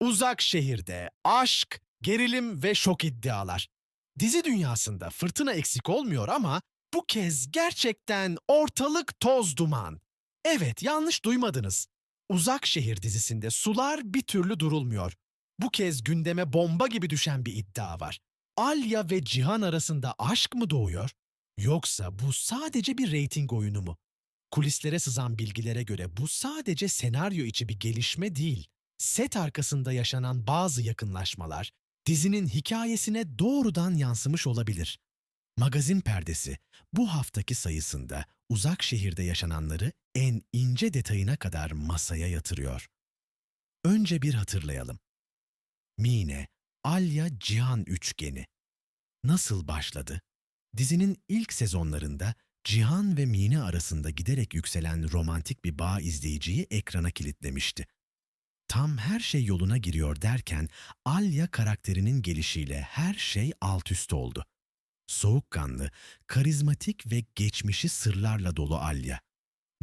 Uzak şehirde aşk, gerilim ve şok iddialar. Dizi dünyasında fırtına eksik olmuyor ama bu kez gerçekten ortalık toz duman. Evet, yanlış duymadınız. Uzak Şehir dizisinde sular bir türlü durulmuyor. Bu kez gündeme bomba gibi düşen bir iddia var. Alya ve Cihan arasında aşk mı doğuyor? Yoksa bu sadece bir reyting oyunu mu? Kulislere sızan bilgilere göre bu sadece senaryo içi bir gelişme değil. Set arkasında yaşanan bazı yakınlaşmalar dizinin hikayesine doğrudan yansımış olabilir. Magazin perdesi bu haftaki sayısında uzak şehirde yaşananları en ince detayına kadar masaya yatırıyor. Önce bir hatırlayalım. Mine, Alya Cihan üçgeni. Nasıl başladı? Dizinin ilk sezonlarında Cihan ve Mine arasında giderek yükselen romantik bir bağ izleyiciyi ekrana kilitlemişti. Tam her şey yoluna giriyor derken Alya karakterinin gelişiyle her şey alt üst oldu. Soğukkanlı, karizmatik ve geçmişi sırlarla dolu Alya.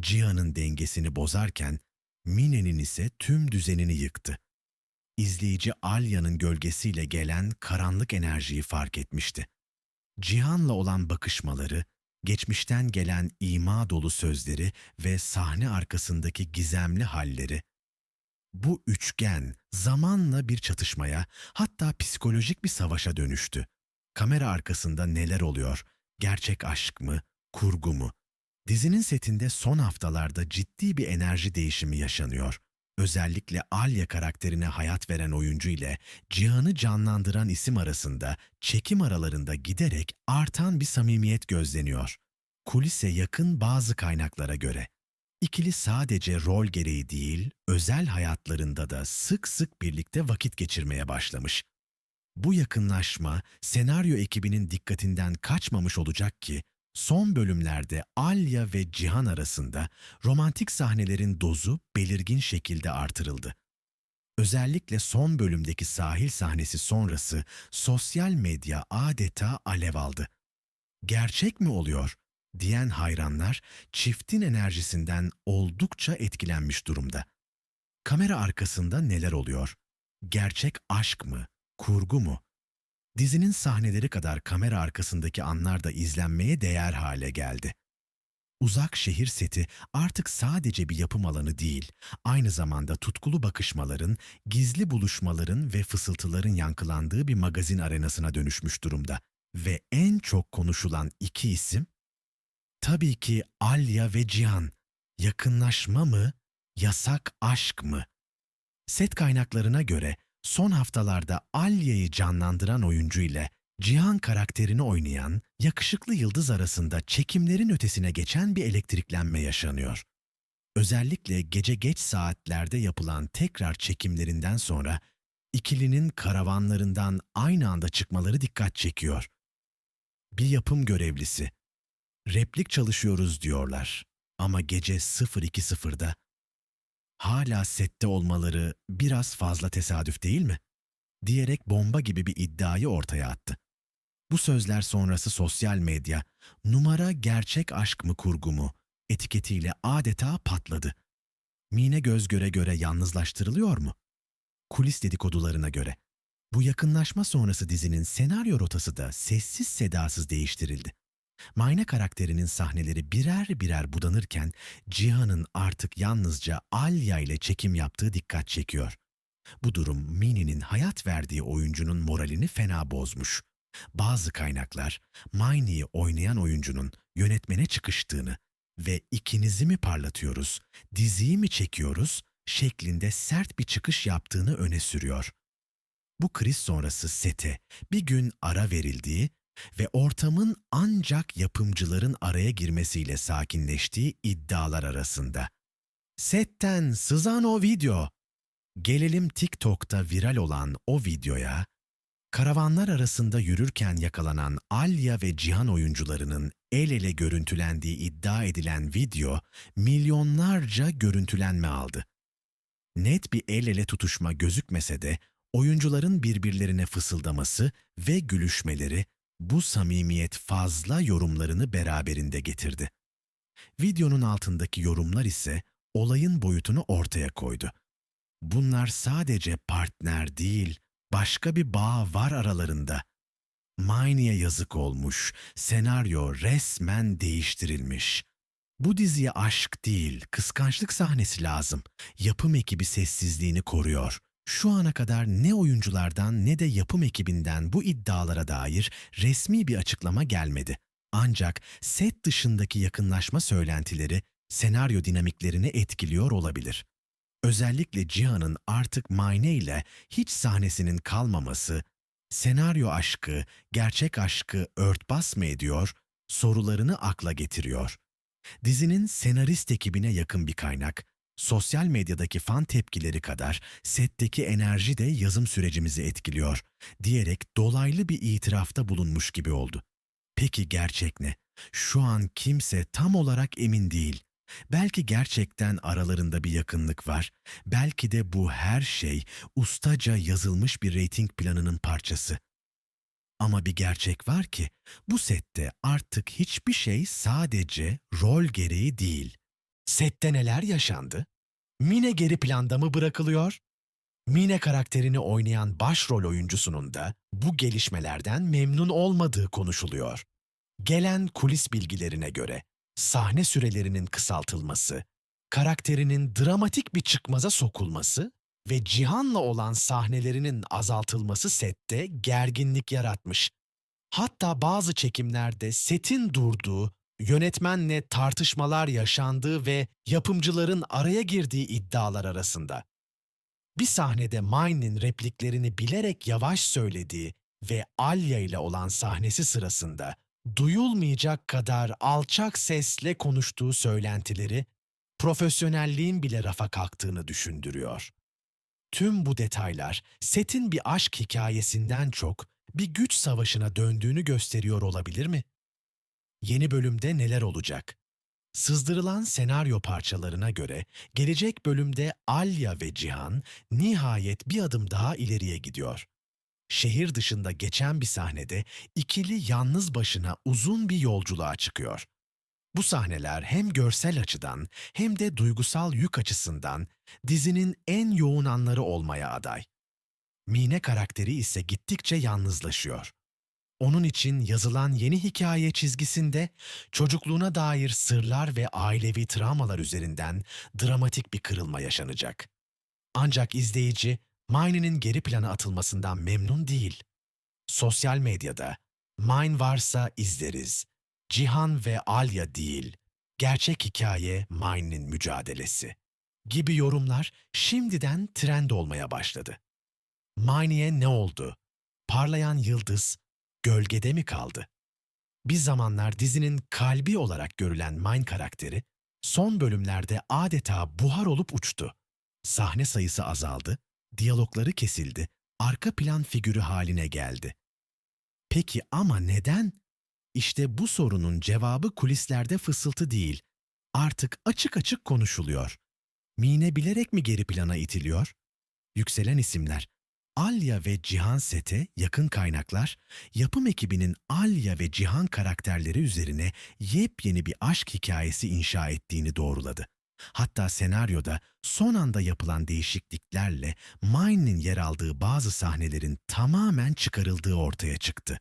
Cihan'ın dengesini bozarken Mine'nin ise tüm düzenini yıktı. İzleyici Alya'nın gölgesiyle gelen karanlık enerjiyi fark etmişti. Cihan'la olan bakışmaları, geçmişten gelen ima dolu sözleri ve sahne arkasındaki gizemli halleri, bu üçgen zamanla bir çatışmaya, hatta psikolojik bir savaşa dönüştü. Kamera arkasında neler oluyor? Gerçek aşk mı, kurgu mu? Dizinin setinde son haftalarda ciddi bir enerji değişimi yaşanıyor. Özellikle Alya karakterine hayat veren oyuncu ile Cihan'ı canlandıran isim arasında çekim aralarında giderek artan bir samimiyet gözleniyor. Kulise yakın bazı kaynaklara göre. İkili sadece rol gereği değil, özel hayatlarında da sık sık birlikte vakit geçirmeye başlamış. Bu yakınlaşma senaryo ekibinin dikkatinden kaçmamış olacak ki son bölümlerde Alya ve Cihan arasında romantik sahnelerin dozu belirgin şekilde artırıldı. Özellikle son bölümdeki sahil sahnesi sonrası sosyal medya adeta alev aldı. Gerçek mi oluyor? Diyen hayranlar çiftin enerjisinden oldukça etkilenmiş durumda. Kamera arkasında neler oluyor? Gerçek aşk mı? Kurgu mu? Dizinin sahneleri kadar kamera arkasındaki anlar da izlenmeye değer hale geldi. Uzak şehir seti artık sadece bir yapım alanı değil, aynı zamanda tutkulu bakışmaların, gizli buluşmaların ve fısıltıların yankılandığı bir magazin arenasına dönüşmüş durumda. Ve en çok konuşulan iki isim Tabii ki Alya ve Cihan. Yakınlaşma mı, yasak aşk mı? Set kaynaklarına göre son haftalarda Alya'yı canlandıran oyuncu ile Cihan karakterini oynayan yakışıklı yıldız arasında çekimlerin ötesine geçen bir elektriklenme yaşanıyor. Özellikle gece geç saatlerde yapılan tekrar çekimlerinden sonra ikilinin karavanlarından aynı anda çıkmaları dikkat çekiyor. Bir yapım görevlisi replik çalışıyoruz diyorlar. Ama gece 02.00'da hala sette olmaları biraz fazla tesadüf değil mi? diyerek bomba gibi bir iddiayı ortaya attı. Bu sözler sonrası sosyal medya numara gerçek aşk mı kurgu mu etiketiyle adeta patladı. Mine göz göre göre yalnızlaştırılıyor mu? Kulis dedikodularına göre. Bu yakınlaşma sonrası dizinin senaryo rotası da sessiz sedasız değiştirildi. Mayna karakterinin sahneleri birer birer budanırken Cihan'ın artık yalnızca Alya ile çekim yaptığı dikkat çekiyor. Bu durum Mini'nin hayat verdiği oyuncunun moralini fena bozmuş. Bazı kaynaklar Mayni'yi oynayan oyuncunun yönetmene çıkıştığını ve ikinizi mi parlatıyoruz, diziyi mi çekiyoruz şeklinde sert bir çıkış yaptığını öne sürüyor. Bu kriz sonrası sete bir gün ara verildiği ve ortamın ancak yapımcıların araya girmesiyle sakinleştiği iddialar arasında. Setten sızan o video. Gelelim TikTok'ta viral olan o videoya. Karavanlar arasında yürürken yakalanan Alya ve Cihan oyuncularının el ele görüntülendiği iddia edilen video milyonlarca görüntülenme aldı. Net bir el ele tutuşma gözükmese de oyuncuların birbirlerine fısıldaması ve gülüşmeleri bu samimiyet fazla yorumlarını beraberinde getirdi. Videonun altındaki yorumlar ise olayın boyutunu ortaya koydu. Bunlar sadece partner değil, başka bir bağ var aralarında. Mine'ye yazık olmuş, senaryo resmen değiştirilmiş. Bu diziye aşk değil, kıskançlık sahnesi lazım. Yapım ekibi sessizliğini koruyor. Şu ana kadar ne oyunculardan ne de yapım ekibinden bu iddialara dair resmi bir açıklama gelmedi. Ancak set dışındaki yakınlaşma söylentileri senaryo dinamiklerini etkiliyor olabilir. Özellikle Cihan'ın artık Mayne ile hiç sahnesinin kalmaması, senaryo aşkı, gerçek aşkı örtbas mı ediyor, sorularını akla getiriyor. Dizinin senarist ekibine yakın bir kaynak, sosyal medyadaki fan tepkileri kadar setteki enerji de yazım sürecimizi etkiliyor diyerek dolaylı bir itirafta bulunmuş gibi oldu. Peki gerçek ne? Şu an kimse tam olarak emin değil. Belki gerçekten aralarında bir yakınlık var. Belki de bu her şey ustaca yazılmış bir reyting planının parçası. Ama bir gerçek var ki bu sette artık hiçbir şey sadece rol gereği değil. Sette neler yaşandı? Mine geri planda mı bırakılıyor? Mine karakterini oynayan başrol oyuncusunun da bu gelişmelerden memnun olmadığı konuşuluyor. Gelen kulis bilgilerine göre sahne sürelerinin kısaltılması, karakterinin dramatik bir çıkmaza sokulması ve Cihan'la olan sahnelerinin azaltılması sette gerginlik yaratmış. Hatta bazı çekimlerde setin durduğu, yönetmenle tartışmalar yaşandığı ve yapımcıların araya girdiği iddialar arasında. Bir sahnede Mine'in repliklerini bilerek yavaş söylediği ve Alya ile olan sahnesi sırasında duyulmayacak kadar alçak sesle konuştuğu söylentileri profesyonelliğin bile rafa kalktığını düşündürüyor. Tüm bu detaylar setin bir aşk hikayesinden çok bir güç savaşına döndüğünü gösteriyor olabilir mi? Yeni bölümde neler olacak? Sızdırılan senaryo parçalarına göre gelecek bölümde Alya ve Cihan nihayet bir adım daha ileriye gidiyor. Şehir dışında geçen bir sahnede ikili yalnız başına uzun bir yolculuğa çıkıyor. Bu sahneler hem görsel açıdan hem de duygusal yük açısından dizinin en yoğun anları olmaya aday. Mine karakteri ise gittikçe yalnızlaşıyor. Onun için yazılan yeni hikaye çizgisinde çocukluğuna dair sırlar ve ailevi travmalar üzerinden dramatik bir kırılma yaşanacak. Ancak izleyici Mine'nin geri plana atılmasından memnun değil. Sosyal medyada Mine varsa izleriz. Cihan ve Alya değil, gerçek hikaye Mine'nin mücadelesi gibi yorumlar şimdiden trend olmaya başladı. Mine'ye ne oldu? Parlayan yıldız gölgede mi kaldı? Bir zamanlar dizinin kalbi olarak görülen Mine karakteri son bölümlerde adeta buhar olup uçtu. Sahne sayısı azaldı, diyalogları kesildi, arka plan figürü haline geldi. Peki ama neden? İşte bu sorunun cevabı kulislerde fısıltı değil, artık açık açık konuşuluyor. Mine bilerek mi geri plana itiliyor? Yükselen isimler, Alya ve Cihan sete yakın kaynaklar, yapım ekibinin Alya ve Cihan karakterleri üzerine yepyeni bir aşk hikayesi inşa ettiğini doğruladı. Hatta senaryoda son anda yapılan değişikliklerle Mine'nin yer aldığı bazı sahnelerin tamamen çıkarıldığı ortaya çıktı.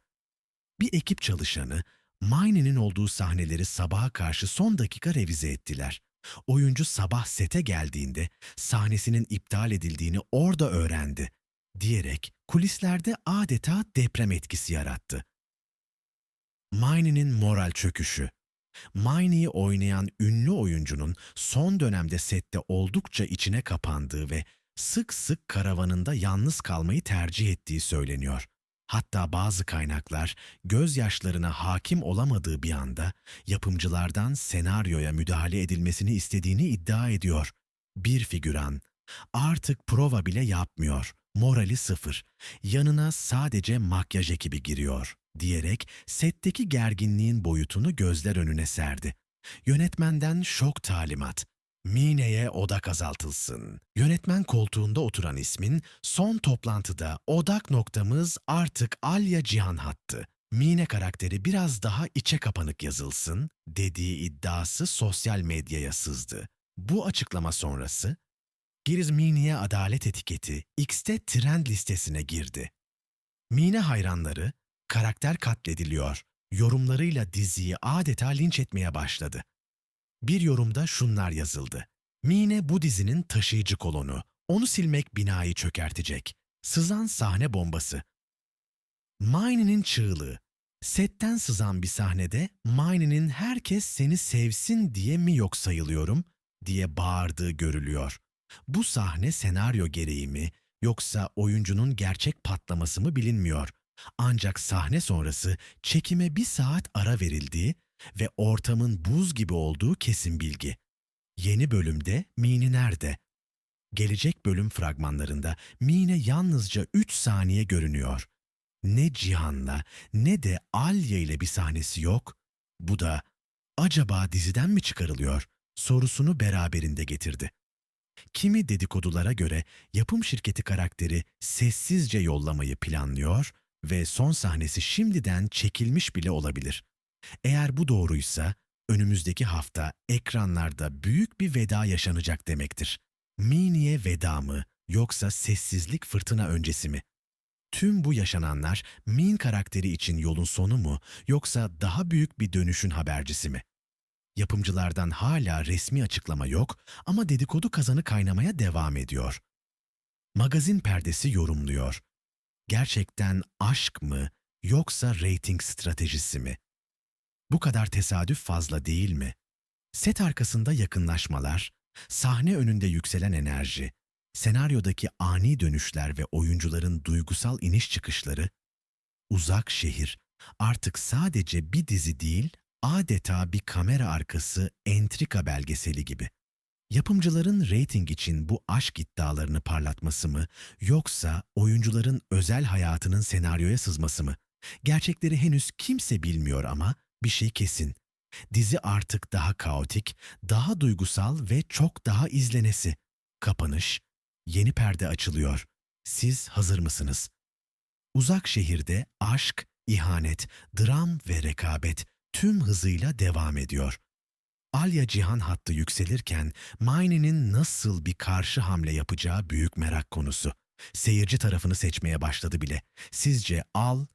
Bir ekip çalışanı Mine'nin olduğu sahneleri sabaha karşı son dakika revize ettiler. Oyuncu sabah sete geldiğinde sahnesinin iptal edildiğini orada öğrendi diyerek kulislerde adeta deprem etkisi yarattı. Mine'nin moral çöküşü Miney'i oynayan ünlü oyuncunun son dönemde sette oldukça içine kapandığı ve sık sık karavanında yalnız kalmayı tercih ettiği söyleniyor. Hatta bazı kaynaklar gözyaşlarına hakim olamadığı bir anda yapımcılardan senaryoya müdahale edilmesini istediğini iddia ediyor. Bir figüran artık prova bile yapmıyor. Morali sıfır. Yanına sadece makyaj ekibi giriyor diyerek setteki gerginliğin boyutunu gözler önüne serdi. Yönetmenden şok talimat. Mine'ye odak azaltılsın. Yönetmen koltuğunda oturan ismin son toplantıda odak noktamız artık Alya Cihan hattı. Mine karakteri biraz daha içe kapanık yazılsın dediği iddiası sosyal medyaya sızdı. Bu açıklama sonrası Giriz Mini'ye adalet etiketi X'te trend listesine girdi. Mine hayranları karakter katlediliyor yorumlarıyla diziyi adeta linç etmeye başladı. Bir yorumda şunlar yazıldı. Mine bu dizinin taşıyıcı kolonu. Onu silmek binayı çökertecek. Sızan sahne bombası. Mine'nin çığlığı. Setten sızan bir sahnede Mine'nin herkes seni sevsin diye mi yok sayılıyorum diye bağırdığı görülüyor. Bu sahne senaryo gereği mi yoksa oyuncunun gerçek patlaması mı bilinmiyor. Ancak sahne sonrası çekime bir saat ara verildiği ve ortamın buz gibi olduğu kesin bilgi. Yeni bölümde Mini nerede? Gelecek bölüm fragmanlarında Mine yalnızca 3 saniye görünüyor. Ne Cihan'la ne de Alya ile bir sahnesi yok. Bu da acaba diziden mi çıkarılıyor sorusunu beraberinde getirdi. Kimi dedikodulara göre yapım şirketi karakteri sessizce yollamayı planlıyor ve son sahnesi şimdiden çekilmiş bile olabilir. Eğer bu doğruysa önümüzdeki hafta ekranlarda büyük bir veda yaşanacak demektir. Mini'ye veda mı yoksa sessizlik fırtına öncesi mi? Tüm bu yaşananlar Min karakteri için yolun sonu mu yoksa daha büyük bir dönüşün habercisi mi? Yapımcılardan hala resmi açıklama yok ama dedikodu kazanı kaynamaya devam ediyor. Magazin perdesi yorumluyor. Gerçekten aşk mı yoksa reyting stratejisi mi? Bu kadar tesadüf fazla değil mi? Set arkasında yakınlaşmalar, sahne önünde yükselen enerji, senaryodaki ani dönüşler ve oyuncuların duygusal iniş çıkışları, uzak şehir artık sadece bir dizi değil, adeta bir kamera arkası entrika belgeseli gibi. Yapımcıların reyting için bu aşk iddialarını parlatması mı yoksa oyuncuların özel hayatının senaryoya sızması mı? Gerçekleri henüz kimse bilmiyor ama bir şey kesin. Dizi artık daha kaotik, daha duygusal ve çok daha izlenesi. Kapanış, yeni perde açılıyor. Siz hazır mısınız? Uzak şehirde aşk, ihanet, dram ve rekabet tüm hızıyla devam ediyor. Alya Cihan hattı yükselirken Mine'nin nasıl bir karşı hamle yapacağı büyük merak konusu. Seyirci tarafını seçmeye başladı bile. Sizce Al